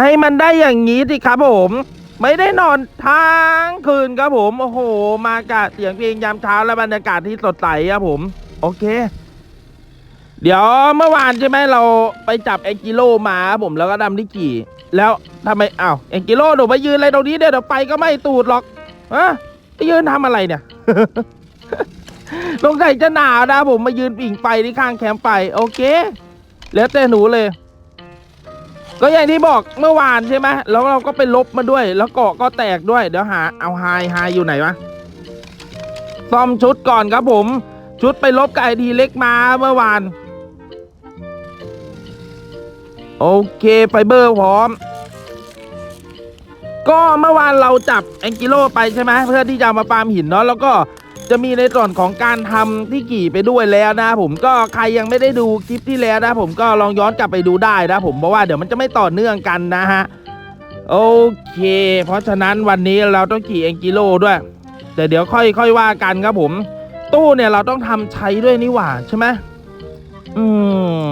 ให้มันได้อย่างนี้สิครับผม ไม่ได้นอนทั้งคืนครับผม โอ้โห มากับเสียงเพลงยามเช้าและบรรยากาศที่สดใสครับผม โอเค เดี๋ยวเมื่อวานใช่ไหมเราไปจับแองกิโลมาครับผมแล้วก็ดำที่กี่แล้วทำไมอ้าวแองกิโลหนูไปยืนอะไรตรงนี้เดี๋ยวเดี๋ยวไปก็ไม่ตูดหรอกฮะไปยืนทำอะไรเนี่ยสงใสัยจะหนาวนะผมมายืนปิ่งไฟที่ข้างแคมป์ไฟโอเค แล้วแต่หนูเลย ก็อย่างที่บอกเมื่อวานใช่ไหมแล้วเราก็ไปลบมาด้วย แล้วเกาะก็แตกด้วย เดี๋ยวหาเอาไฮไฮอยู่ไหนวะซ่อมชุดก่อนครับผม ชุดไปลบกับไอทีเล็กมาเมื่อวาน โอเคไฟเบอร์พร้อม ก็เมื่อวานเราจับแองกิโลไปใช่ไหมเพื่อที่จะมาฟาร์มหินเนาะแล้วก็ จะมีในส่วนของการทำที่กี่ไปด้วยแล้วนะ ผมก็ใครยังไม่ได้ดูคลิปที่แล้วนะ ผมก็ลองย้อนกลับไปดูได้นะผมเพราะว่าเดี๋ยวมันจะไม่ต่อเนื่องกันนะฮะโอเค เพราะฉะนั้นวันนี้เราต้องขี่แองกิโลด้วยแต่เดี๋ยวค่อยค่อยว่ากันครับผม ตู้เนี่ยเราต้องทำใช้ด้วยนี่หว่าใช่ไหมอืม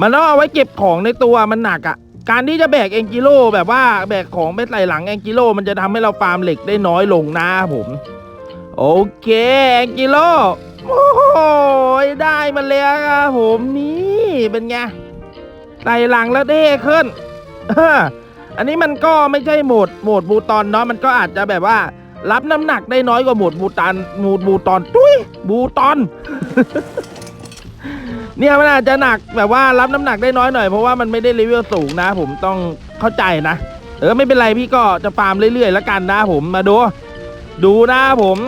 มันต้องเอาไว้เก็บของในตัวมันหนักอะ่ะการที่จะแบกแองกิโลแบบว่าแบกของไปใส่หลังแองกิโลมันจะทำให้เราฟาร์มเหล็กได้น้อยลงนะผม โอเคแองกิโลโอ้โหได้มาแล้วครับผมนี่เป็นไงใส่หลังแล้วเด้ขึ้นเอออันนี้มันก็ไม่ใช่โหมดโหมดบูตอนเนาะมันก็อาจจะแบบว่า รับน้ำหนักได้น้อยกว่าโหมดบูตันโหมดบูตอนตุ้ยบูตอน เนี่ยมันอาจจะหนักแบบว่ารับน้ำหนักได้น้อยหน่อยเพราะว่ามันไม่ได้เลเวลสูงนะ ผมต้องเข้าใจนะ เออไม่เป็นไรพี่ก็จะฟาร์มเรื่อยๆแล้วกันนะผมมาดู ดูนะผม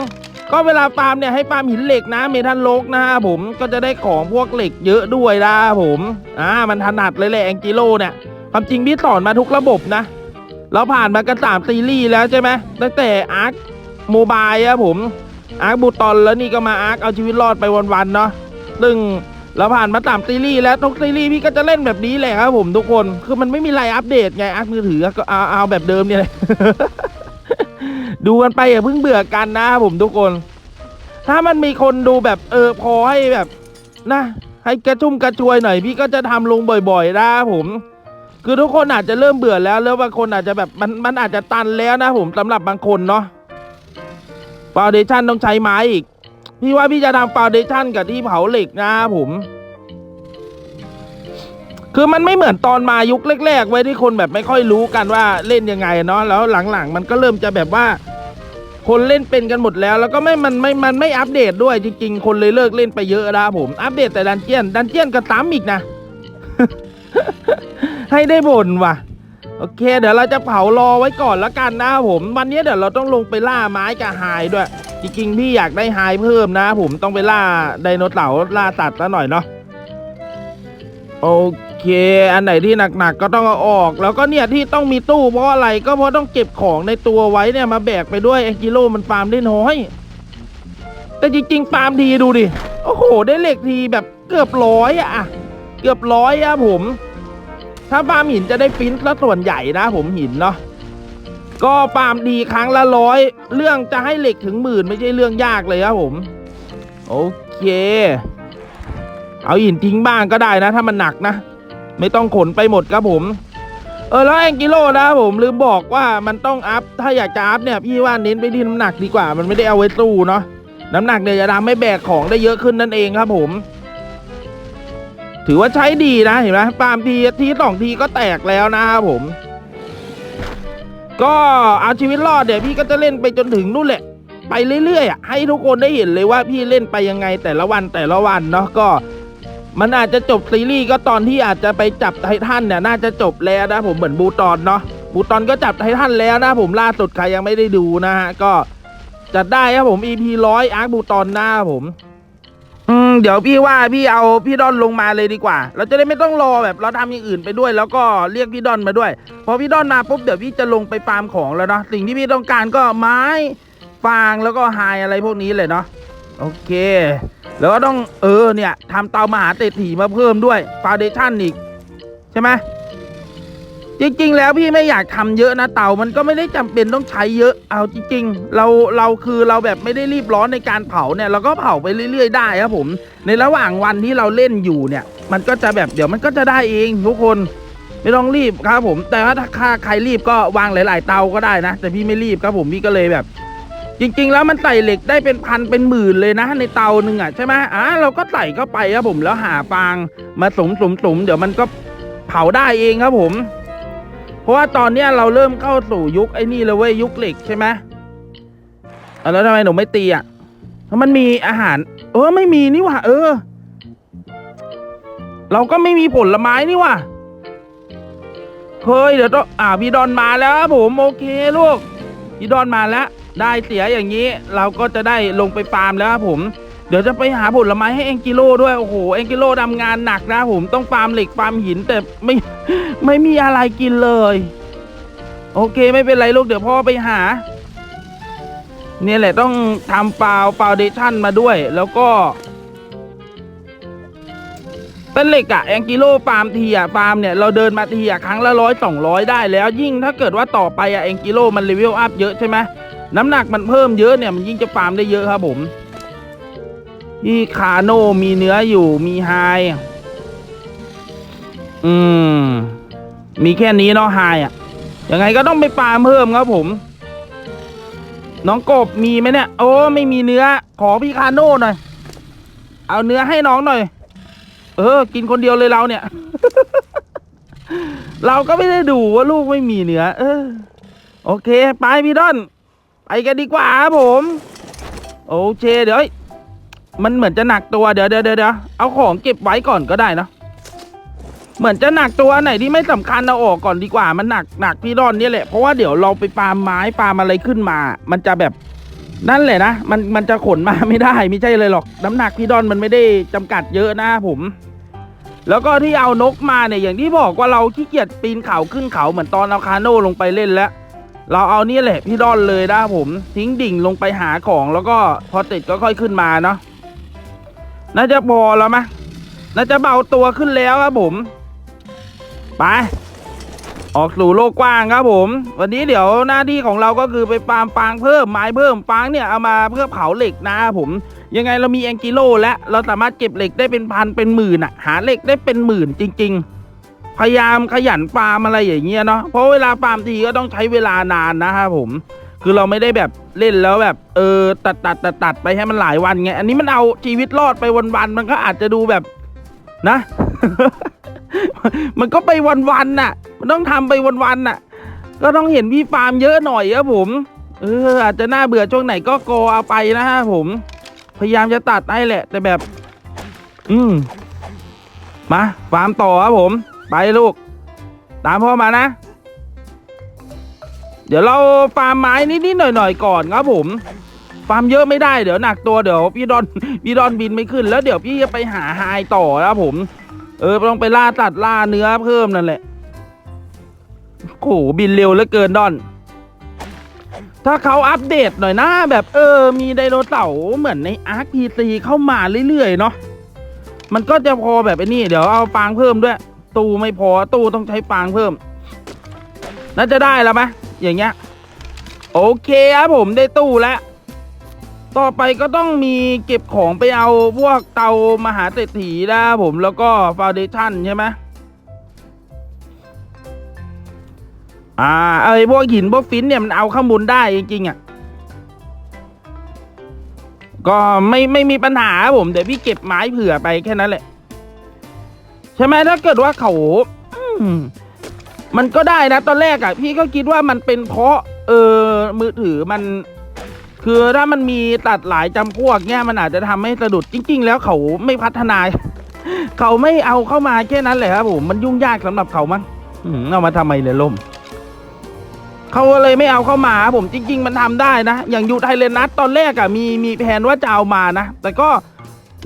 ก็เวลาฟาร์มเนี่ยให้ฟาร์มหินเหล็กนะเมทัลโลกนะผมก็จะได้ของพวกเหล็กเยอะด้วยนะผมอ่ามันถนัดเลยแหละแองกิโลเนี่ยความจริงพี่สอนมาทุกระบบนะ เราผ่านมากันสามซีรีส์แล้วใช่ไหมตั้งแต่อาร์คโมบายอะผมอาร์คบูตอนแล้วนี่ก็มาอาร์คเอาชีวิตรอดไปวันๆเนาะซึ่งเราผ่านมาสามซีรีส์แล้วทุกซีรีส์พี่ก็จะเล่นแบบนี้แหละครับผมทุกคน คือมันไม่มีอะไรอัปเดตไงอัพมือถือก็เอาเอาแบบเดิมเนี่ยเลย ดูกันไปอย่าเพิ่งเบื่อกันนะครับผมทุกคน ถ้ามันมีคนดูแบบเออพอให้แบบนะ ให้กระชุ่มกระชวยหน่อยพี่ก็จะทำลงบ่อยๆนะครับผม คือทุกคนอาจจะเริ่มเบื่อแล้วแล้วบางคนอาจจะแบบมันมันอาจจะตันแล้วนะผมสำหรับบางคนเนาะฟาวเดชั่นต้องใช้ไม้อีกพี่ว่าพี่จะทำฟาวเดชั่นกับที่เผาเหล็กนะครับผมคือมันไม่เหมือนตอนมายุคแรกๆ ไว้ที่คนแบบไม่ค่อยรู้กันว่าเล่นยังไงเนาะแล้วหลังๆ มันก็เริ่มจะแบบว่า คนเล่นเป็นกันหมดแล้ว แล้วก็ไม่มันไม่มันไม่อัปเดตด้วยจริง ๆ คนเลยเลิกเล่นไปเยอะนะครับผมอัปเดตแต่ดันเจียนดันเจียนก็ซ้ำอีกนะ ให้ได้บ่นว่ะโอเค เดี๋ยวเราจะเผารอไว้ก่อนแล้วกันนะครับผม วันนี้เดี๋ยวเราต้องลงไปล่าไม้กับไฮด้วย จริงๆพี่อยากได้ไฮเพิ่มนะผมต้องไปล่าไดโนเสาร์ล่าสัตว์แล้วหน่อยเนาะโอเค อันไหนที่หนักๆก็ต้องเอาออก แล้วก็เนี่ยที่ต้องมีตู้เพราะอะไรก็เพราะต้องเก็บของในตัวไว้เนี่ยมาแบกไปด้วยแองกิโลมันฟาร์มได้น้อย แต่จริงๆฟาร์มทีดูดิ โอ้โห ได้เหล็กทีแบบเกือบร้อยอะเกือบร้อยอะผม ถ้าฟาร์มหินจะได้ฟินส์ละส่วนใหญ่นะผมหินเนาะก็ฟาร์มดีครั้งละร้อยเรื่องจะให้เหล็กถึงหมื่นไม่ใช่เรื่องยากเลยครับผมโอเค เอาหินทิ้งบ้างก็ได้นะ ถ้ามันหนักนะ ไม่ต้องขนไปหมดครับผม เออแล้วแองกิโลนะผมลืมบอกว่ามันต้องอัพถ้าอยากจะอัพเนี่ยพี่ว่าเน้นไปที่น้ำหนักดีกว่า มันไม่ได้เอาไว้สู้เนาะน้ำหนักเนี่ยจะทำให้แบกของได้เยอะขึ้นนั่นเองครับผม ถือว่าใช้ดีนะเห็นไหมปาล์มทีทีสองทีก็แตกแล้วนะครับผม ก็เอาชีวิตรอดเดี๋ยวพี่ก็จะเล่นไปจนถึงนู่นแหละไปเรื่อยๆอะให้ทุกคนได้เห็นเลยว่าพี่เล่นไปยังไงแต่ละวันแต่ละวันเนาะก็ มันอาจจะจบซีรีส์ก็ตอนที่อาจจะไปจับไททันเนี่ยน่าจะจบแล้วนะผมเหมือนบูตอนเนาะบูตอนก็จับไททันแล้วนะผมล่าสุดใครยังไม่ได้ดูนะฮะก็จัดได้ครับผม EP ร้อยอาร์คบูตอนหน้าผม อืมเดี๋ยวพี่ว่าพี่เอาพี่ดอนลงมาเลยดีกว่า เราจะได้ไม่ต้องรอแบบเราทำอย่างอื่นไปด้วย แล้วก็เรียกพี่ดอนมาด้วย พอพี่ดอนมาปุ๊บเดี๋ยวพี่จะลงไปฟาร์มของแล้วเนาะสิ่งที่พี่ต้องการก็ไม้ฟางแล้วก็ไฮอะไรพวกนี้เลยเนาะ โอเค แล้วก็ต้องเออเนี่ยทำเตามหาเศรษฐีมาเพิ่มด้วยฟาวเดชั่นอีก ใช่ไหมจริง ๆ แล้วพี่ไม่อยากทำเยอะนะเตามันก็ไม่ได้จำเป็นต้องใช้เยอะ เอาจริง ๆ เราเราคือเราแบบไม่ได้รีบร้อนในการเผาเนี่ยเราก็เผาไปเรื่อย ๆ ได้ครับผม ในระหว่างวันที่เราเล่นอยู่เนี่ย มันก็จะแบบเดี๋ยวมันก็จะได้เองทุกคนไม่ต้องรีบครับผม แต่ว่าถ้าใครรีบก็วางหลาย ๆ เตาก็ได้นะ แต่พี่ไม่รีบครับผมพี่ก็เลยแบบ จริง ๆ แล้วมันใส่เหล็กได้เป็นพันเป็นหมื่นเลยนะ ในเตาหนึ่งอะใช่ไหมอ่าเราก็ใส่เข้าไปครับผมแล้วหาฟางมาสมสมสมเดี๋ยวมันก็เผาได้เองครับผม เพราะว่าตอนเนี้ยเราเริ่มเข้าสู่ยุคไอ้นี่เลยเว้ยยุคเหล็กใช่ไหมแล้วทำไมหนูไม่ตีอะเพราะมันมีอาหาร เออไม่มีนี่ว่าเออ เราก็ไม่มีผลไม้นี่ว่าเคยเดี๋ยวต้องอ่าพี่ดอนมาแล้วครับผมโอเคลูกพี่ดอนมาแล้ว ได้เสียอย่างนี้เราก็จะได้ลงไปฟาร์มแล้วครับผม เดี๋ยวจะไปหาผลไม้ให้เองกิโลด้วยโอ้โหเองกิโลทำงานหนักนะผมต้องฟาร์มเหล็กฟาร์มหินแต่ไม่ไม่มีอะไรกินเลย โอเคไม่เป็นไรลูกเดี๋ยวพ่อไปหา เนี่ยแหละต้องทำฟาวฟาวเดชั่นมาด้วย แล้วก็เป็นเหล็กอะแองกิโลฟาร์มทีอะฟาร์มเนี่ยเราเดินมาทีอะครั้งละร้อยสองร้อยได้แล้วยิ่งถ้าเกิดว่าต่อไปอะแองกิโลมันเลเวลอัพเยอะใช่ไหม น้ำหนักมันเพิ่มเยอะเนี่ยมันยิ่งจะฟาร์มได้เยอะครับผมที่คาโนมีเนื้ออยู่มีไฮอืม มีแค่นี้เนาะไฮอะยังไงก็ต้องไปฟาร์มเพิ่มครับผม น้องกบมีไหมเนี่ย โอ้ไม่มีเนื้อ ขอพี่คาโน่หน่อย เอาเนื้อให้น้องหน่อย เออ กินคนเดียวเลยเราเนี่ย เราก็ไม่ได้ดูว่าลูกไม่มีเนื้อ เออ โอเค ไปพี่ดอน ไปกันดีกว่าครับผม โอเคเดี๋ยวมันเหมือนจะหนักตัวเดี๋ยวเดี๋ยวเดี๋ยวเอาของเก็บไว้ก่อนก็ได้นะเหมือนจะหนักตัวไหนที่ไม่สำคัญเอาออกก่อนดีกว่ามันหนักหนักพี่ดอนนี่แหละเพราะว่าเดี๋ยวเราไปฟาร์มไม้ฟาร์มอะไรขึ้นมา มันจะแบบนั่นแหละนะมันมันจะขนมาไม่ได้ไม่ใช่เลยหรอก น้ำหนักพี่ดอนมันไม่ได้จำกัดเยอะนะผม แล้วก็ที่เอานกมาเนี่ยอย่างที่บอกว่าเราขี้เกียจปีนเขาขึ้นเขาเหมือนตอนเอาคาโน่ลงไปเล่นแล้ว เราเอานี่แหละพี่ดอนเลยนะผมทิ้งดิ่งลงไปหาของแล้วก็พอติดก็ค่อยขึ้นมาเนาะน่าจะพอแล้วมะน่าจะเบาตัวขึ้นแล้วครับผมไปออกสู่โลกกว้างครับผม วันนี้เดี๋ยวหน้าที่ของเราก็คือไปฟามฟางเพิ่มไม้เพิ่มฟางเนี่ยเอามาเพื่อเผาเหล็กนะครับผม ยังไงเรามีแองกิโลและเราสามารถเก็บเหล็กได้เป็นพันเป็นหมื่นอะหาเหล็กได้เป็นหมื่นจริง ๆ พยายามขยันฟาร์มอะไรอย่างเงี้ยเนาะเพราะเวลาฟาร์มทีก็ต้องใช้เวลานานนะครับผม คือเราไม่ได้แบบเล่นแล้วแบบ เออ ตัดตัดตัดตัดไปให้มันหลายวันไงอันนี้มันเอาชีวิตรอดไปวันๆมันก็อาจจะดูแบบนะ มันก็ไปวันๆน่ะ มันต้องทำไปวันๆน่ะ ก็ต้องเห็นพี่ฟาร์มเยอะหน่อยครับผมเอออาจจะน่าเบื่อช่วงไหนก็โกเอาไปนะฮะผม พยายามจะตัดให้แหละ แต่แบบ อืมมาฟาร์มต่อครับผม ไปลูก ตามพ่อมานะ เดี๋ยวเราฟาร์มไม้นิดๆหน่อยๆก่อนครับผมฟาร์มเยอะไม่ได้เดี๋ยวหนักตัวเดี๋ยวพี่ดอนพี่ดอนบินไม่ขึ้น แล้วเดี๋ยวพี่จะไปหาไฮต่อนะครับผม เออต้องไปล่าตัดล่าเนื้อเพิ่มนั่นแหละโอ้โหบินเร็วเหลือเกินดอน ถ้าเขาอัปเดตหน่อยนะ แบบเออ มีไดโนเสาร์เหมือนในอาร์คพีซีเข้ามาเรื่อยๆเนาะมันก็จะพอแบบไอ้นี่ เดี๋ยวเอาฟางเพิ่มด้วย ตู้ไม่พอตู้ต้องใช้ฟางเพิ่มน่าจะได้แล้วไหมอย่างเงี้ย โอเคครับผมได้ตู้แล้ว ต่อไปก็ต้องมีเก็บของไปเอาพวกเตามหาเศรษฐีนะครับผมแล้วก็ฟาวเดชั่นใช่ไหมอ่าไอ้พวกหินพวกฟินเนี่ยมันเอาข้างบนได้จริงๆอะก็ไม่ไม่มีปัญหาครับผมเดี๋ยวพี่เก็บไม้เผื่อไปแค่นั้นแหละ ใช่ไหมถ้าเกิดว่าเขาอืมมันก็ได้นะ ตอนแรกอะ พี่ก็คิดว่ามันเป็นเพราะ เออมือถือมัน คือถ้ามันมีตัดหลายจำพวกเนี่ยมันอาจจะทำให้สะดุดจริง ๆ แล้วเขาไม่พัฒนา เขาไม่เอาเข้ามาแค่นั้นแหละครับผมมันยุ่งยากสำหรับเขามั้งอืมเอามาทำไมเลยล่ม เขาเลยไม่เอาเข้ามาครับผมจริง ๆ มันทำได้นะ อย่างยูไทเลนัสตอนแรกอะมีมีแผนว่าจะเอามานะ แต่ก็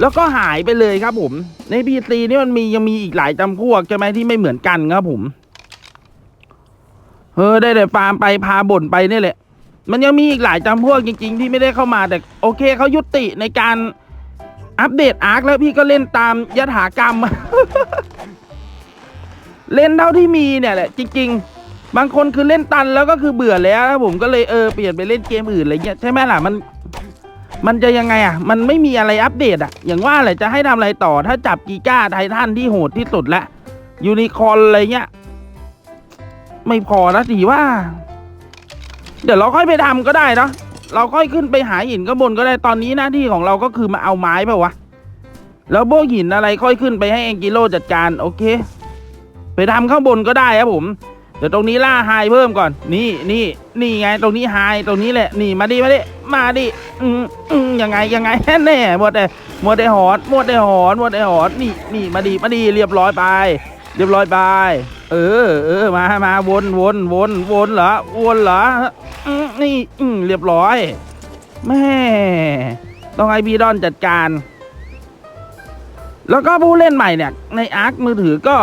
แล้วก็หายไปเลยครับผม ในพีซีนี่มันมียังมีอีกหลายจำพวกใช่ไหมที่ไม่เหมือนกันครับผมเออได้แต่ฟาร์มไปพาบ่นไปนี่แหละ มันยังมีอีกหลายจำพวกจริง ๆ ที่ไม่ได้เข้ามาแต่โอเคเขายุติในการอัปเดตอาร์คแล้วพี่ก็เล่นตามยถากรรม เล่นเท่าที่มีเนี่ยแหละ จริง ๆ บางคนคือเล่นตันแล้วก็คือเบื่อแล้วผมก็เลยเออเปลี่ยนไปเล่นเกมอื่นอะไรเงี้ยใช่ไหมล่ะมัน มันจะยังไงอะ มันไม่มีอะไรอัปเดตอะ อย่างว่าแหละจะให้ทำอะไรต่อ ถ้าจับกีก้าไททันที่โหดที่สุดละยูนิคอร์นอะไรเงี้ย ไม่พอนะดีว่า เดี๋ยวเราค่อยไปทำก็ได้เนะเราค่อยขึ้นไปหาหินข้างบนก็ได้ตอนนี้หน้าที่ของเราก็คือมาเอาไม้เปล่าวะแล้วโบกหินอะไรค่อยขึ้นไปให้เองกิโลจัดการโอเค ไปทำข้างบนก็ได้ครับผม ดี๋ยวตรงนี้ล่าไฮเพิ่มก่อน นี่นี่นี่ไงตรงนี้ไฮตรงนี้แหละนี่มาดิมาดิมาดิอืมอืมยังไงยังไงแน่หมดแต่หมดแต่หอนหมดแต่หอนหมดแต่หอนนี่นี่มาดิมาดิเรียบร้อยไป เรียบร้อยไป เออเออมามาวนวนวนวนเหรอวนเหรออืมนี่อืมเรียบร้อยแม่ต้องให้พี่ดอนจัดการ แล้วก็ผู้เล่นใหม่เนี่ย ในอาร์คมือถือก็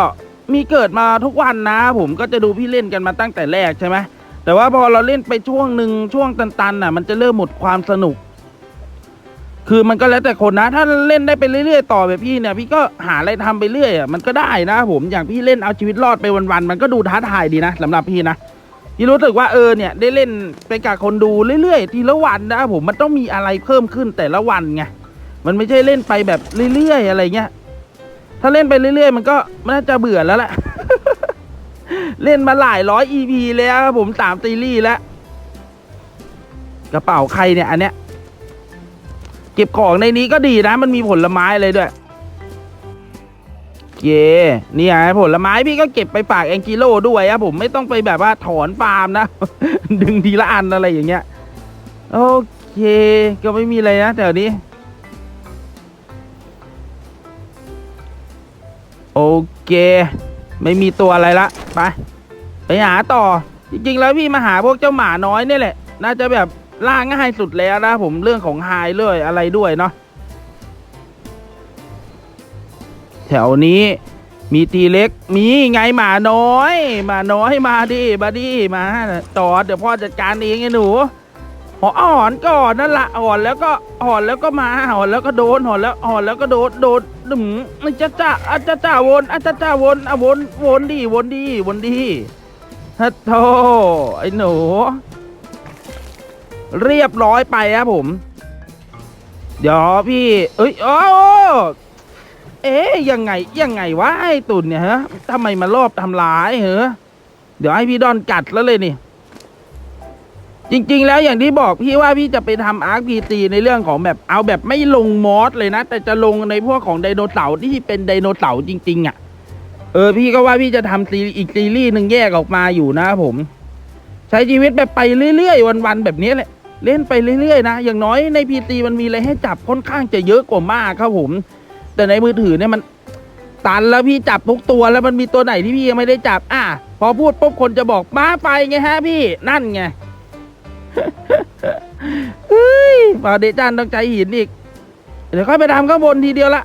มีเกิดมาทุกวันนะ ผมก็จะดูพี่เล่นกันมาตั้งแต่แรกใช่ไหมแต่ว่าพอเราเล่นไปช่วงหนึ่งช่วงตันๆน่ะ มันจะเริ่มหมดความสนุก คือมันก็แล้วแต่คนนะ ถ้าเล่นได้ไปเรื่อยๆ ต่อแบบพี่เนี่ย พี่ก็หาอะไรทำไปเรื่อยอะมันก็ได้นะ ผมอย่างพี่เล่นเอาชีวิตรอดไปวันๆมันก็ดูท้าทายดีนะสำหรับพี่นะพี่รู้สึกว่าเออเนี่ยได้เล่นไปกับคนดูเรื่อยๆ ทีละวันนะผมมันต้องมีอะไรเพิ่มขึ้นแต่ละวันไงมันไม่ใช่เล่นไปแบบเรื่อยๆ อะไรเงี้ย ถ้าเล่นไปเรื่อยๆ มันก็น่าจะเบื่อแล้วแหละ เล่นมาหลายร้อย EP แล้วครับผมสามซีรีส์แล้ว กระเป๋าใครเนี่ย อันเนี้ย เก็บของในนี้ก็ดีนะ มันมีผลไม้เลยด้วยเย่นี่ไงผลไม้พี่ก็เก็บไปฝากแองกิโลด้วยครับผมไม่ต้องไปแบบว่าถอนฟาร์มนะ ดึงทีละอันอะไรอย่างเงี้ย โอเค ก็ไม่มีอะไรนะแถวนี้ โอเค ไม่มีตัวอะไรละไปไปหาต่อ จริง ๆ แล้วพี่มาหาพวกเจ้าหมาน้อยเนี่ยแหละ น่าจะแบบล่าง่ายสุดแล้วนะผมเรื่องของไฮเลยอะไรด้วยเนาะแถวนี้มีตีเล็กมีไงหมาน้อย หมาน้อยมาดิมาดิมาต่อเดี๋ยวพ่อจัดการเองไอ้หนูหออ่อนก่อนนั่นละอ่อนแล้วก็อ่อนแล้วก็มาอ่อนแล้วก็โดนอ่อนแล้วอ่อนแล้วก็โดนโดน ดึงจ้าจ้าอาจ้าจ้าวนอาจ้าจ้าวนอะวนวนดีวนดีวนดีฮัทโธไอ้หนู เรียบร้อยไปครับผม เดี๋ยวพี่ เอ้ยโอ้เอ๊ยยังไงยังไงวะไอ้ตุ่นเนี่ยฮะทำไมมารอบทำร้ายเหรอเดี๋ยวให้พี่ดอนกัดแล้วเลยนี่ จริง ๆ แล้วอย่างที่บอกพี่ว่าพี่จะไปทำอาร์คพีตีในเรื่องของแบบเอาแบบไม่ลงมอสเลยนะ แต่จะลงในพวกของไดโนเสาร์ที่เป็นไดโนเสาร์จริง ๆอะ เออ พี่ก็ว่าพี่จะทำซีอีกซีรีส์หนึ่งแยกออกมาอยู่นะครับผม ใช้ชีวิตแบบไปเรื่อย ๆ วัน ๆ แบบนี้แหละเล่นไปเรื่อย ๆ นะ อย่างน้อยในพีซีมันมีอะไรให้จับค่อนข้างจะเยอะกว่ามากครับผม แต่ในมือถือเนี่ยมันตันแล้วพี่จับทุกตัวแล้วมันมีตัวไหนที่พี่ยังไม่ได้จับ อะพอพูดปุ๊บคนจะบอกมาไฟไงฮะพี่นั่นไง เฮ้ยปาเดจันต้องใจหินอีก เดี๋ยวค่อยไปทำข้างบนทีเดียวละ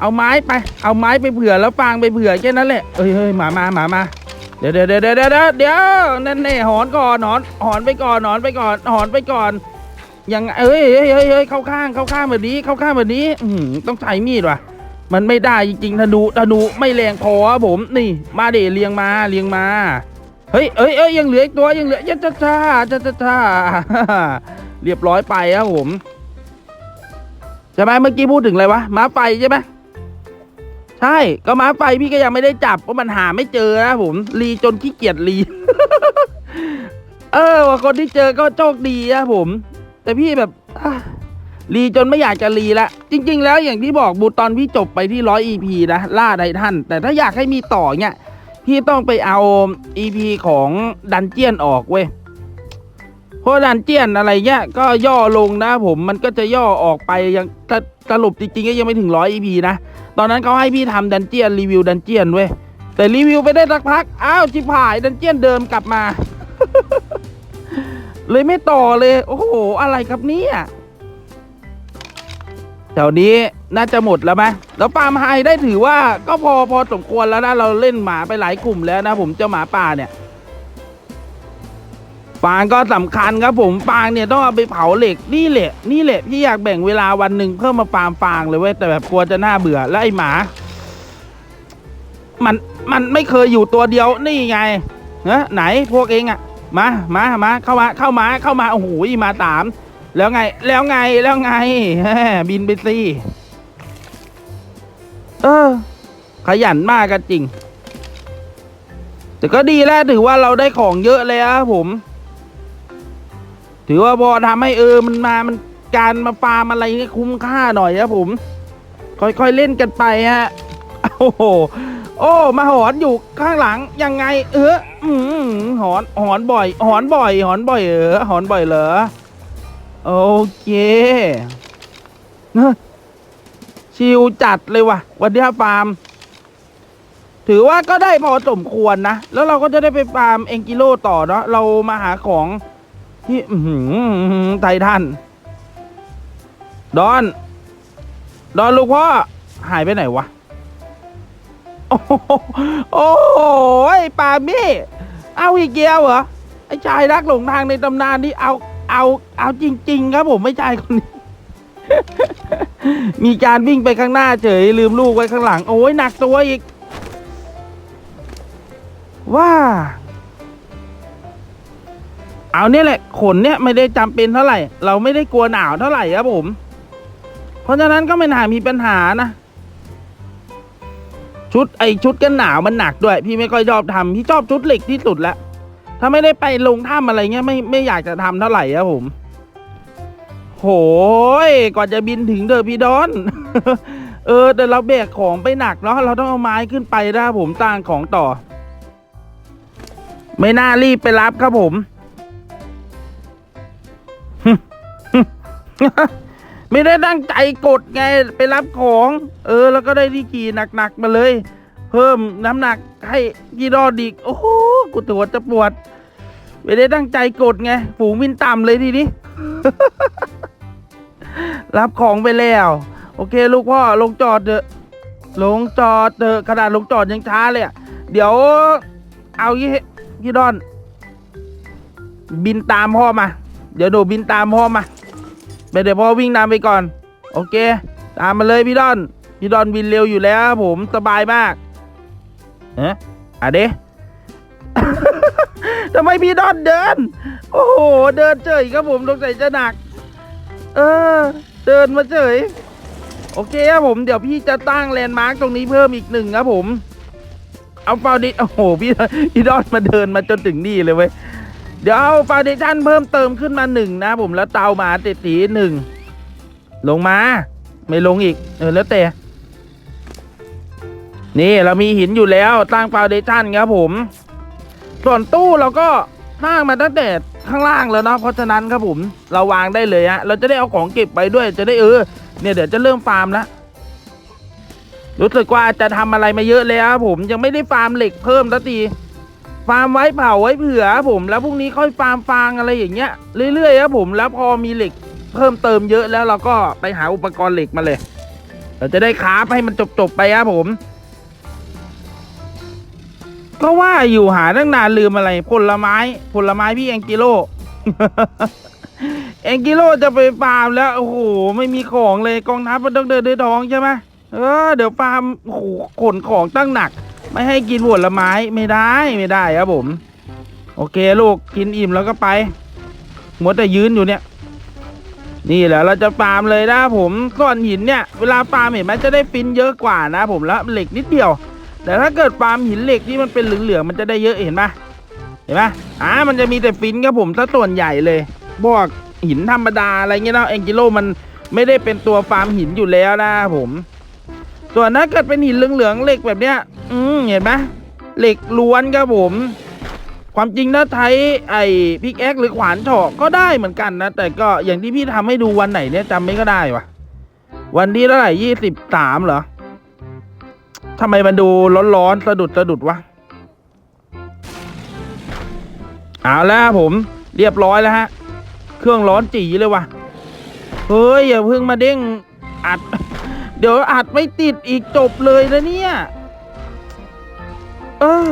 เอาไม้ไป เอาไม้ไปเผื่อแล้วฟางไปเผื่อแค่นั้นแหละเฮ้ยเฮ้ยหมามาหมามาเดี๋ยวเดี๋ยวเดี๋ยวเดี๋ยวเดี๋ยวเดี๋ยวนั่นแน่หอนก่อนหอนหอนไปก่อนหอนไปก่อนหอนไปก่อนยังไงเอ้ยเฮ้ยเฮ้ยเฮ้ยเข้าข้างเข้าข้างแบบนี้เข้าข้างแบบนี้อืต้องใช้มีดว่ะ มันไม่ได้จริงๆธนูธนูไม่แรงพอครับผมนี่ มาเดเลียงมาเลียงมา เฮ้ยเอ้ยเอ้ยยังเหลืออีกตัวยังเหลือยัจ้าจ้าจ้าจ้าจ้าเรียบร้อยไปครับผมใช่ไหมเมื่อกี้พูดถึงอะไรวะม้าไฟใช่ไหมใช่ก็ม้าไฟพี่ก็ยังไม่ได้จับเพราะมันหาไม่เจอนะผมรีจนขี้เกียจรีเออว่าคนที่เจอก็โชคดีนะผม แต่พี่แบบรีจนไม่อยากจะรีละจริง ๆ แล้วอย่างที่บอกบูตอนพี่จบไปที่ร้อย EP นะล่าไดท่านแต่ถ้าอยากให้มีต่อเนี่ย พี่ต้องไปเอา EP ของดันเจียนออกเว้ยเพราะดันเจียนอะไรเงี้ยก็ย่อลงนะผมมันก็จะย่อออกไปยังสรุปจริงๆก็ยังไม่ถึงร้อย EP นะ ตอนนั้นเขาให้พี่ทำดันเจียนรีวิวดันเจียนเว้ยแต่รีวิวไปได้สักพัก อ้าวจิบหายดันเจียนเดิมกลับมา เลยไม่ต่อเลย โอ้โห อะไรครับเนี่ยแถวนี้ น่าจะหมดแล้วไหมแล้วฟามไฮได้ถือว่าก็พอพอสมควรแล้วนะเราเล่นหมาไปหลายกลุ่มแล้วนะผมเจ้าหมาป่าเนี่ยฟางก็สำคัญครับผมฟางเนี่ยต้องเอาไปเผาเหล็กนี่แหละนี่แหละพี่อยากแบ่งเวลาวันหนึ่งเพิ่มมาฟาร์มฟางเลยเว้ยแต่แบบกลัวจะน่าเบื่อแล้วไอหมา มันมันไม่เคยอยู่ตัวเดียวนี่ไงเนะไหนพวกเองอะมามามาเข้ามาเข้ามาเข้ามาโอ้โหมาสามแล้วไง แล้วไงแล้วไงบินไปสิ เออ ขยันมากกันจริง แต่ก็ดีแล้วถือว่าเราได้ของเยอะเลยครับผม ถือว่าพอทำให้เออมันมามันการมาฟาร์มอะไรเงี้ยคุ้มค่าหน่อยครับผม ค่อยๆเล่นกันไปฮะโอ้โหโอ้ มาหอนอยู่ข้างหลังยังไง เอออืมหอนหอนบ่อย หอนบ่อย หอนบ่อยเออหอนบ่อยเหรอโอเคเชิวจัดเลยว่ะ วันนี้ฟาร์ม ถือว่าก็ได้พอสมควรนะ แล้วเราก็จะได้ไปฟาร์มเองกิโลต่อเนาะเรามาหาของที่หือไททันดอน ดอนลูกพ่อ หายไปไหนวะ โอ้โหปามี่เอาอีกเกียวเหรอ ไอ้ชายรักหลงทางในตำนานที่เอาเอาเอาจริง ๆ ครับผมไม่ใช่คนนี้ มีการวิ่งไปข้างหน้าเฉย ลืมลูกไว้ข้างหลัง โอ้ยหนักตัวอีก ว่า เอาเนี่ยแหละ ขนเนี่ยไม่ได้จำเป็นเท่าไหร่ เราไม่ได้กลัวหนาวเท่าไหร่ครับผม เพราะฉะนั้นก็ไม่น่ามีปัญหานะ ชุดไอชุดกันหนาวมันหนักด้วย พี่ไม่ค่อยชอบทำพี่ชอบชุดเหล็กที่สุดแล้วถ้าไม่ได้ไปลงถ้ำอะไรเงี้ยไม่ไม่อยากจะทำเท่าไหร่ครับผม โหยก่อนจะบินถึงเดอร์พีดอน เออ แต่เราแบกของไปหนักเนาะเราต้องเอาไม้ขึ้นไปนะผมตั้งของต่อ ไม่น่ารีบไปรับครับผม ไม่ได้ตั้งใจกดไงไปรับของ เออ แล้วก็ได้ที่ขี่หนักๆมาเลย เพิ่มน้ำหนักให้กีรอดอีกโอ้โหกูตัวจะปวด ไม่ได้ตั้งใจกดไง ฝูงบินต่ำเลยทีนี้ รับของไปแล้ว โอเค ลูกพ่อลงจอดเถอะลงจอดเถอะขนาดลงจอดยังช้าเลยอะเดี๋ยวเอายี่พี่ดอน บินตามพ่อมา เดี๋ยวหนูบินตามพ่อมาไปเดี๋ยวพ่อวิ่งนำไปก่อน โอเค ตามมาเลยพี่ดอน พี่ดอนบินเร็วอยู่แล้ว ผมสบายมากเอ๊ะอะเดทำไมพี่ดอนเดิน โอ้โห เดินเฉยครับผมสงสัยจะหนัก เออ เดินมาเฉย โอเคครับผม เดี๋ยวพี่จะตั้งแลนด์มาร์กตรงนี้เพิ่มอีกหนึ่งครับผม เอาฟาวดิโอ้โห พี่พี่ดอนมาเดินมาจนถึงนี่เลยเว้ย เดี๋ยวเอาฟาวเดชั่นเพิ่มเติมขึ้นมาหนึ่งนะผม แล้วเตามาติดสีหนึ่ง ลงมา ไม่ลงอีก เออ แล้วแต่ นี่เรามีหินอยู่แล้วตั้งฟาวเดชั่นครับผม ส่วนตู้เราก็สร้างมาตั้งแต่ ข้างล่างแล้วเนาะเพราะฉะนั้นครับผมเราวางได้เลยฮะเราจะได้เอาของเก็บไปด้วยจะได้เออเนี่ยเดี๋ยวจะเริ่มฟาร์มแล้วรู้สึกว่าจะทำอะไรมาเยอะเลยครับผมยังไม่ได้ฟาร์มเหล็กเพิ่มสักทีฟาร์มไว้เผาไว้เผื่อผมแล้วพรุ่งนี้ค่อยฟาร์มฟางอะไรอย่างเงี้ยเรื่อยๆครับผมแล้วพอมีเหล็กเพิ่มเติมเยอะแล้วเราก็ไปหาอุปกรณ์เหล็กมาเลย เราจะได้คราฟให้มันจบๆไปครับผม ก็ว่าอยู่หาตั้งนานลืมอะไร ผลไม้ ผลไม้พี่แองกิโล แองกิโลจะไปฟาร์มแล้ว โอ้โห ไม่มีของเลยกองทัพมันต้องเดินด้วยท้องใช่ไหมเออ เดี๋ยวฟาร์มโอ้โหขนของตั้งหนัก ไม่ให้กินผลไม้ไม่ได้ไม่ได้ครับผม โอเคลูกกินอิ่มแล้วก็ไปหมัวแต่ยืนอยู่เนี่ย นี่แหละเราจะฟาร์มเลยนะผมก้อนหินเนี่ย เวลาฟาร์มเห็นไหมจะได้ฟินเยอะกว่านะผมแล้วเหล็กนิดเดียว แต่ถ้าเกิดฟาร์มหินเหล็กที่มันเป็นเหลืองๆมันจะได้เยอะเห็นปะเห็นปะอ่ามันจะมีแต่ฟินครับผมซะส่วนใหญ่เลยพวกหินธรรมดาอะไรเงี้ยเนาะแองกิโลมันไม่ได้เป็นตัวฟาร์มหินอยู่แล้วนะผม ส่วนถ้าเกิดเป็นหินเหลืองๆเหล็กแบบเนี้ย อืมเห็นไหมเหล็กล้วนครับผม ความจริงถ้าใช้ไอ้พิกแอคหรือขวานเฉาะก็ได้เหมือนกันนะ แต่ก็อย่างที่พี่ทำให้ดูวันไหนเนี่ยจำไม่ก็ได้วะวันที่เท่าไหร่ยี่สิบสามเหรอ ทำไมมันดูร้อนๆสะดุดสะดุดวะเอาแล้วผม เรียบร้อยแล้วฮะ เครื่องร้อนจีเลยวะเฮ้ยอย่าเพิ่งมาเด้งอัด เดี๋ยวอัดไม่ติดอีกจบเลยนะเนี่ย เออ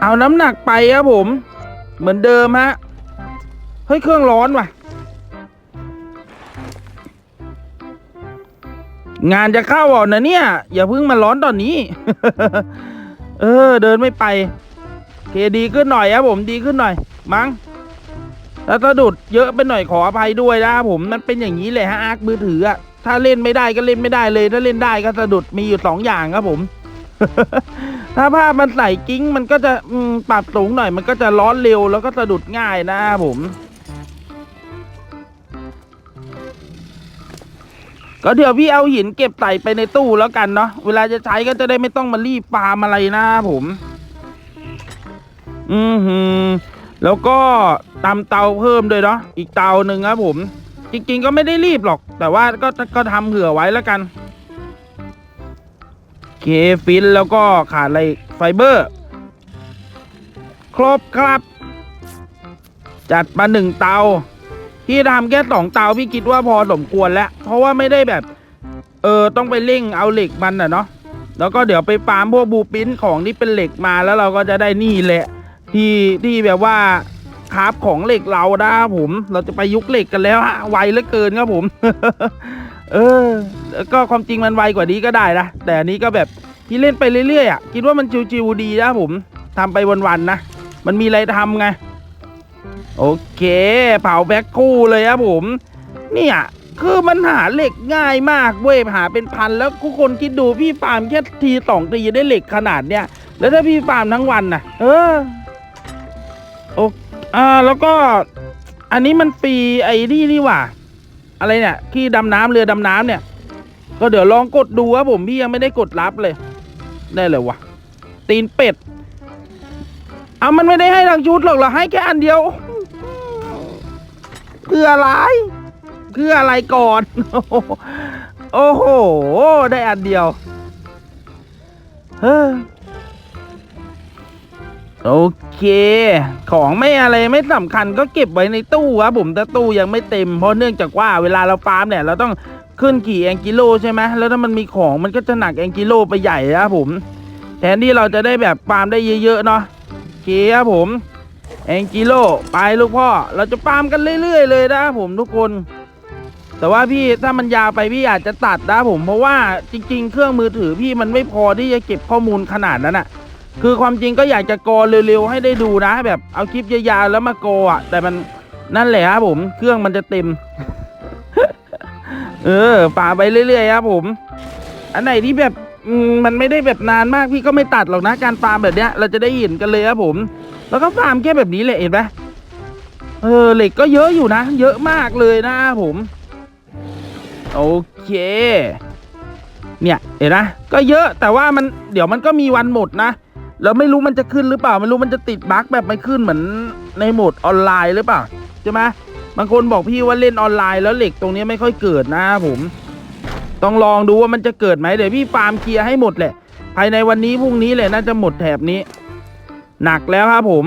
เอาน้ำหนักไปครับผม เหมือนเดิมฮะ เฮ้ยเครื่องร้อนว่ะ งานจะเข้าอะนะเนี่ย อย่าเพิ่งมาร้อนตอนนี้ เออ เดินไม่ไปเคดีขึ้นหน่อยครับผมดีขึ้นหน่อย มั้งแล้วสะดุดเยอะไปหน่อยขออภัยด้วยนะครับผมมันเป็นอย่างนี้เลยฮะอาร์คมือถืออะถ้าเล่นไม่ได้ก็เล่นไม่ได้เลย ถ้าเล่นได้ก็สะดุดมีอยู่สองอย่างครับผม ถ้าภาพมันใส่กิ้งมันก็จะปรับสูงหน่อย มันก็จะร้อนเร็วแล้วก็สะดุดง่ายนะครับผม ก็เดี๋ยวพี่เอาหินเก็บใส่ไปในตู้แล้วกันเนาะเวลาจะใช้ก็จะได้ไม่ต้องมารีบฟาร์มอะไรนะผม อือหือ แล้วก็ตำเตาเพิ่มด้วยเนาะอีกเตาหนึ่งครับผม จริงๆก็ไม่ได้รีบหรอก แต่ว่าก็ก็ทำเผื่อไว้แล้วกันเคฟินแล้วก็ขาดอะไรไฟเบอร์ ครบครับ จัดมาหนึ่งเตา พี่ทำแค่สองเตาพี่คิดว่าพอสมควรแล้ว เพราะว่าไม่ได้แบบ เออต้องไปเร่งเอาเหล็กมันอะเนาะแล้วก็เดี๋ยวไปฟาร์มพวกบูปิ้นของที่เป็นเหล็กมาแล้วเราก็จะได้นี่แหละ ที่ที่แบบว่าคราฟของเหล็กเรานะครับผม เราจะไปยุคเหล็กกันแล้วฮะไวเหลือเกินครับผม เออ แล้วก็ความจริงมันไวกว่านี้ก็ได้นะแต่อันนี้ก็แบบพี่เล่นไปเรื่อยๆอะคิดว่ามันชิวๆดีนะผมทำไปวันๆนะมันมีอะไรทำไง โอเคเผาแบ็คคู่เลยครับผมเนี่ยคือมันหาเหล็กง่ายมากเว้ยหาเป็นพันแล้วทุกคนคิดดูพี่ฟาร์มแค่ทีสองทีได้เหล็กขนาดเนี้ยแล้วถ้าพี่ฟาร์มทั้งวันน่ะเออโออ่าแล้วก็ อันนี้มันฟรีไอ้นี่นี่ว่า อะไรเนี่ยที่ดำน้ำเรือดำน้ำเนี่ย ก็เดี๋ยวลองกดดูครับผมพี่ยังไม่ได้กดรับเลย ได้เลยวะตีนเป็ด เอามันไม่ได้ให้ทั้งชุดหรอกเหรอให้แค่อันเดียวคืออะไรคืออะไรก่อน โอ้โห ได้อันเดียวเฮ้อโอเค ของไม่อะไรไม่สำคัญก็เก็บไว้ในตู้ครับผมแต่ตู้ยังไม่เต็มเพราะเนื่องจากว่าเวลาเราฟาร์มเนี่ยเราต้องขึ้นกี่แองกิโลใช่ไหมแล้วถ้ามันมีของมันก็จะหนักแองกิโลไปใหญ่ครับผม แทนที่เราจะได้แบบฟาร์มได้เยอะๆเนาะ เคครับผมแองกิโลไปลูกพ่อ เราจะฟามกันเรื่อย ๆ เลยนะครับผมทุกคน แต่ว่าพี่ถ้ามันยาวไปพี่อาจจะตัดนะผมเพราะว่าจริง ๆ เครื่องมือถือพี่มันไม่พอที่จะเก็บข้อมูลขนาดนั้นอะคือความจริงก็อยากจะกอเร็วๆให้ได้ดูนะ แบบเอาคลิปยาวๆแล้วมากออะแต่มันนั่นแหละครับผมเครื่องมันจะเต็ม เออฝ่าไปเรื่อยๆครับผม อันไหนที่แบบ อืมมันไม่ได้แบบนานมากพี่ก็ไม่ตัดหรอกนะการฟาร์มแบบเนี้ย เราจะได้เห็นกันเลยครับผม แล้วก็ฟาร์มแค่แบบนี้แหละเห็นไหมเออเหล็กก็เยอะอยู่นะ เยอะมากเลยนะผม โอเค เนี่ยเห็นนะก็เยอะแต่ว่ามันเดี๋ยวมันก็มีวันหมดนะแล้วไม่รู้มันจะขึ้นหรือเปล่า ไม่รู้มันจะติดบั๊กแบบไม่ขึ้นเหมือนในโหมดออนไลน์หรือเปล่าใช่ไหมบางคนบอกพี่ว่าเล่นออนไลน์แล้วเหล็กตรงนี้ไม่ค่อยเกิดนะครับผม ต้องลองดูว่ามันจะเกิดไหมเดี๋ยวพี่ฟาร์มเคลียร์ให้หมดแหละ ภายในวันนี้พรุ่งนี้เลยน่าจะหมดแถบนี้ หนักแล้วครับผม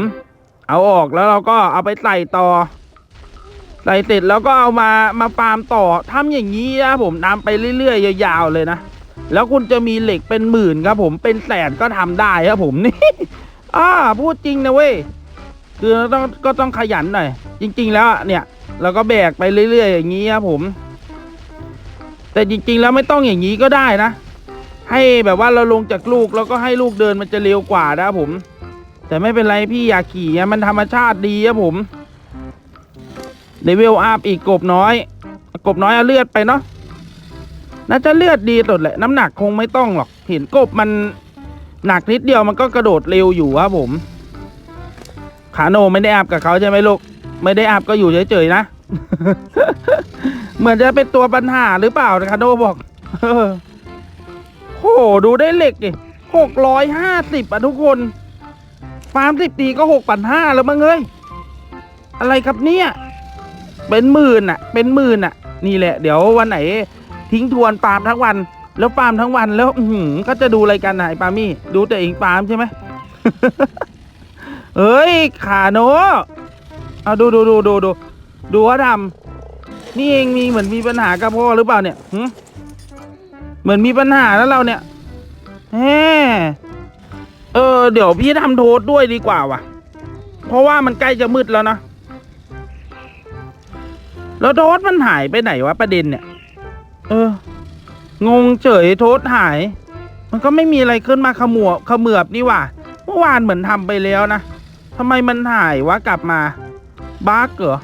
เอาออกแล้วเราก็เอาไปใส่ต่อใส่เสร็จแล้วก็เอามามาฟาร์มต่อทำอย่างนี้นะผมทำไปเรื่อยๆยาวๆเลยนะแล้วคุณจะมีเหล็กเป็นหมื่นครับผมเป็นแสนก็ทำได้ครับผมนี่อ่าพูดจริงนะเว้ยคือต้องก็ต้องขยันหน่อยจริง ๆ แล้วเนี่ยเราก็แบกไปเรื่อยๆอย่างนี้ครับผม แต่จริงๆแล้วไม่ต้องอย่างนี้ก็ได้นะ ให้แบบว่าเราลงจากลูกแล้วก็ให้ลูกเดินมันจะเร็วกว่านะผม แต่ไม่เป็นไรพี่อยากขี่มันธรรมชาติดีครับผมเลเวลอัพอีกกบน้อย กบน้อยเอาเลือดไปเนาะน่าจะเลือดดีสุดแหละน้ำหนักคงไม่ต้องหรอกเห็นกบมันหนักนิดเดียวมันก็กระโดดเร็วอยู่ครับผม ขาโนไม่ได้อัพกับเขาใช่ไหมลูก ไม่ได้อัพก็อยู่เฉยๆนะ เหมือนจะเป็นตัวปัญหาหรือเปล่านะคาโนบอกเออโหดูได้เหล็กดิหกร้อยห้าสิบอะทุกคนฟาร์มสิบตีก็หกพันห้าแล้วมั้งเอ้ยอะไรครับเนี่ย เป็นหมื่นอะ เป็นหมื่นอะ นี่แหละ เดี๋ยววันไหน ทิ้งทวนฟาร์มทั้งวัน แล้วฟาร์มทั้งวันแล้ว อืก็จะดูอะไรกันนะไอ้ปามี่ ดูแต่เองฟาร์มใช่ไหมเอ้ย ขาโนเอาดูดูดูดูดูดูว่าทำ นี่เองมีเหมือนมีปัญหากับพ่อหรือเปล่าเนี่ยหึเหมือนมีปัญหาแล้วเราเนี่ยแหมเออ เดี๋ยวพี่ทำโทษด้วยดีกว่าว่ะ เพราะว่ามันใกล้จะมืดแล้วนะแล้วโทษมันหายไปไหนวะประเด็นเนี่ย เออ งงเฉยโทษหาย มันก็ไม่มีอะไรขึ้นมาขมวบขมือบนี่ว่าเมื่อวานเหมือนทำไปแล้วนะทำไมมันหายวะกลับมาบั๊กเหรอ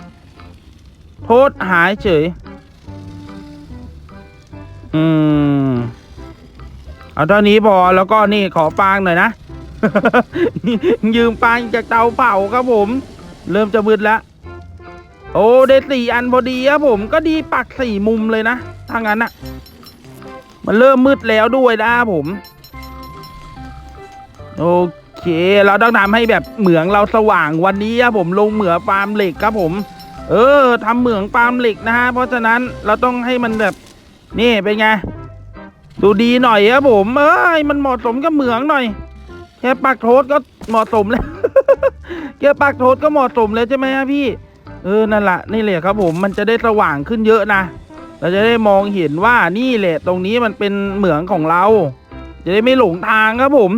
โทษหายเฉย อืม เอาเท่านี้พอแล้วก็นี่ขอฟางหน่อยนะ ยืมฟางจากเตาเผาครับผม เริ่มจะมืดแล้ว โอ้ได้สี่อันพอดีครับผมก็ดีปักสี่มุมเลยนะถ้างั้นอะมันเริ่มมืดแล้วด้วยนะผม โอเค เราต้องทำให้แบบเหมืองเราสว่างวันนี้ครับผมลงเหมือฟาร์มเหล็กครับผม เออทำเหมืองฟาร์มเหล็กนะฮะเพราะฉะนั้นเราต้องให้มันแบบนี่เป็นไงดูดีหน่อยครับผมเอ้ยมันเหมาะสมกับเหมืองหน่อยแค่ปักโทษก็เหมาะสมแล้วแค่ปักโทษก็เหมาะสมแล้วใช่ไหมครัพี่ เออนั่นแหละนี่แหละครับผมมันจะได้สว่างขึ้นเยอะนะเราจะได้มองเห็นว่านี่แหละ ตรงนี้มันเป็นเหมืองของเรา จะได้ไม่หลงทางครับผม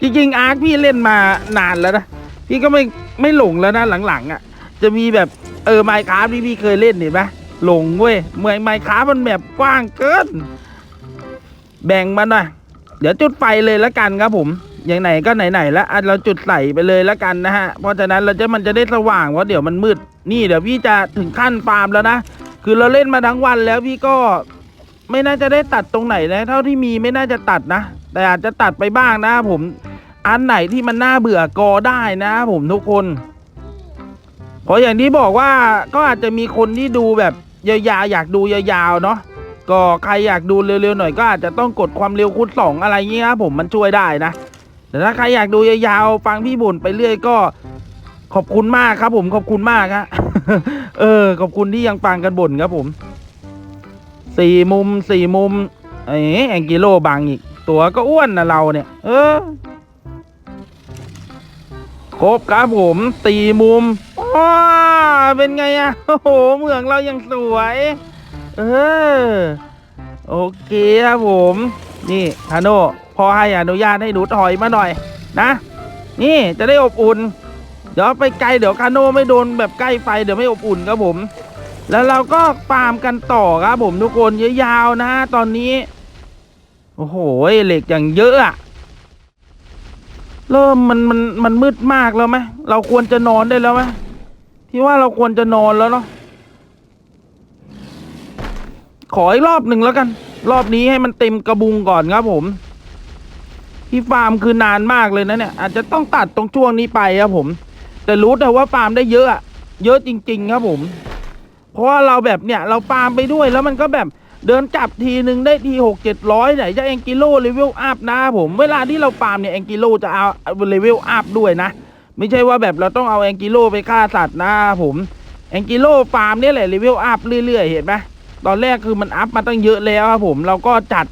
จริงๆอาร์คพี่เล่นมานานแล้วนะพี่ก็ไม่ไม่หลงแล้วนะหลังๆอะ จะมีแบบเออไมค์คราฟที่พี่เคยเล่นเห็นไหมหลงเว้ยเมื่อไมค์คราฟมันแบบกว้างเกิน แบ่งมาหน่อยเดี๋ยวจุดไฟเลยละกันครับผมอย่างไหนก็ไหนๆแล้วอะเราจุดใส่ไปเลยละกันนะฮะ เพราะฉะนั้นเราจะมันจะได้สว่างเพราะเดี๋ยวมันมืด นี่เดี๋ยวพี่จะถึงขั้นฟาร์มแล้วนะ คือเราเล่นมาทั้งวันแล้วพี่ก็ไม่น่าจะได้ตัดตรงไหนนะ เท่าที่มีไม่น่าจะตัดนะ แต่อาจจะตัดไปบ้างนะครับผม อันไหนที่มันน่าเบื่อกอได้นะครับผมทุกคน เพราะอย่างที่บอกว่าก็อาจจะมีคนที่ดูแบบยาวๆอยากดูยาวๆเนาะก็ใครอยากดูเร็วๆหน่อยก็อาจจะต้องกดความเร็วคูณสองอะไรเงี้ยครับผมมันช่วยได้นะแต่ถ้าใครอยากดูยาวๆฟังพี่บ่นไปเรื่อยก็ขอบคุณมากครับ ผมขอบคุณมากฮะเออ ขอบคุณที่ยังฟังกันบ่นครับผมสี่มุมสี่มุมไอ้แองกิโลบังอีก ตัวก็อ้วนนะเราเนี่ย เออ ครบครับผมตีมุม ว้าเป็นไงอะโอ้โหเมืองเรายังสวย เออ โอเคครับผม นี่ทาโน่พอให้อนุญาตให้หนูถอยมาหน่อยนะ นี่จะได้อบอุ่น เดี๋ยวไปไกลเดี๋ยวคาโน่ไม่โดนแบบใกล้ไฟเดี๋ยวไม่อบอุ่นครับผม แล้วเราก็ฟาร์มกันต่อครับผมทุกคนยาวๆนะตอนนี้ โอ้โหเหล็กอย่างเยอะอะเริ่มมันมันมันมืดมากแล้วไหมเราควรจะนอนได้แล้วไหม พี่ว่าเราควรจะนอนแล้วเนาะขออีกรอบหนึ่งแล้วกัน รอบนี้ให้มันเต็มกระบุงก่อนครับผม ที่ฟาร์มคือนานมากเลยนะเนี่ย อาจจะต้องตัดตรงช่วงนี้ไปครับผม แต่รู้แต่ว่าฟาร์มได้เยอะอะเยอะจริง ๆ ครับผม เพราะว่าเราแบบเนี่ย เราฟาร์มไปด้วยแล้วมันก็แบบเดินจับทีหนึ่งได้ทีหกเจ็ดร้อยไหนจะแองกิโลเลเวลอัพนะผม เวลาที่เราฟาร์มเนี่ยแองกิโลจะเอาเลเวลอัพด้วยนะ ไม่ใช่ว่าแบบเราต้องเอาแองกิโลไปฆ่าสัตว์นะผมแองกิโลฟาร์มเนี่ยแหละเลเวลอัพเรื่อยๆ เห็นไหมตอนแรกคือมันอัพมาตั้งเยอะแล้วครับผมเราก็จัด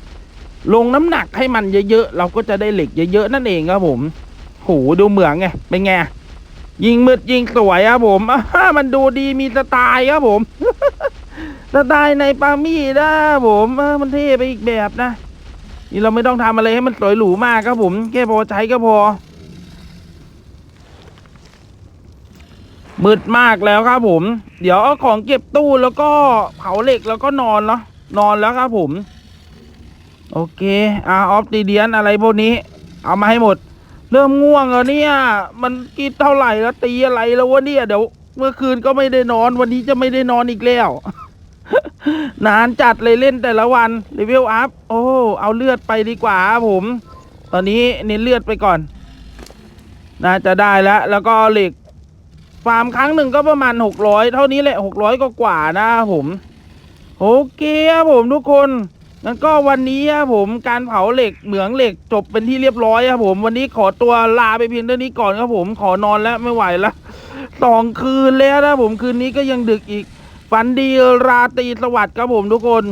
ลงน้ำหนักให้มันเยอะๆ เราก็จะได้เหล็กเยอะๆ นั่นเองครับผมโหดูเหมืองไงเป็นไงยิงมืดยิงสวยครับผมอ่ามันดูดีมีสไตล์ครับผมสไตล์ในปามี่นะผมมันเท่ไปอีกแบบนะนี่เราไม่ต้องทำอะไรให้มันสวยหรูมากครับผม แค่พอใช้ก็พอ มืดมากแล้วครับผม เดี๋ยวเอาของเก็บตู้แล้วก็เผาเหล็กแล้วก็นอนเนาะนอนแล้วครับผม โอเคอ่าออฟตีเดียนอะไรพวกนี้ เอามาให้หมด เริ่มง่วงแล้วเนี่ย มันกินเท่าไหร่แล้วตีอะไรแล้ววะเนี่ยเดี๋ยวเมื่อคืนก็ไม่ได้นอน วันนี้จะไม่ได้นอนอีกแล้ว นานจัดเลยเล่นแต่ละวันเลเวลอัพโอ้เอาเลือดไปดีกว่าครับผม ตอนนี้เน้นเลือดไปก่อนน่าจะได้แล้ว แล้วก็เหล็ก ฟาร์มครั้งหนึ่งก็ประมาณหกร้อยเท่านี้แหละหกร้อยก็กว่าๆนะผมโอเคครับผมทุกคนงั้นก็วันนี้ครับผมการเผาเหล็กเหมืองเหล็กจบเป็นที่เรียบร้อยครับผม วันนี้ขอตัวลาไปเพียงเท่านี้ก่อนครับผมขอนอนแล้วไม่ไหวแล้วสองคืนแล้วนะผมคืนนี้ก็ยังดึกอีก ฝันดีราตรีสวัสดิ์ครับผมทุกคน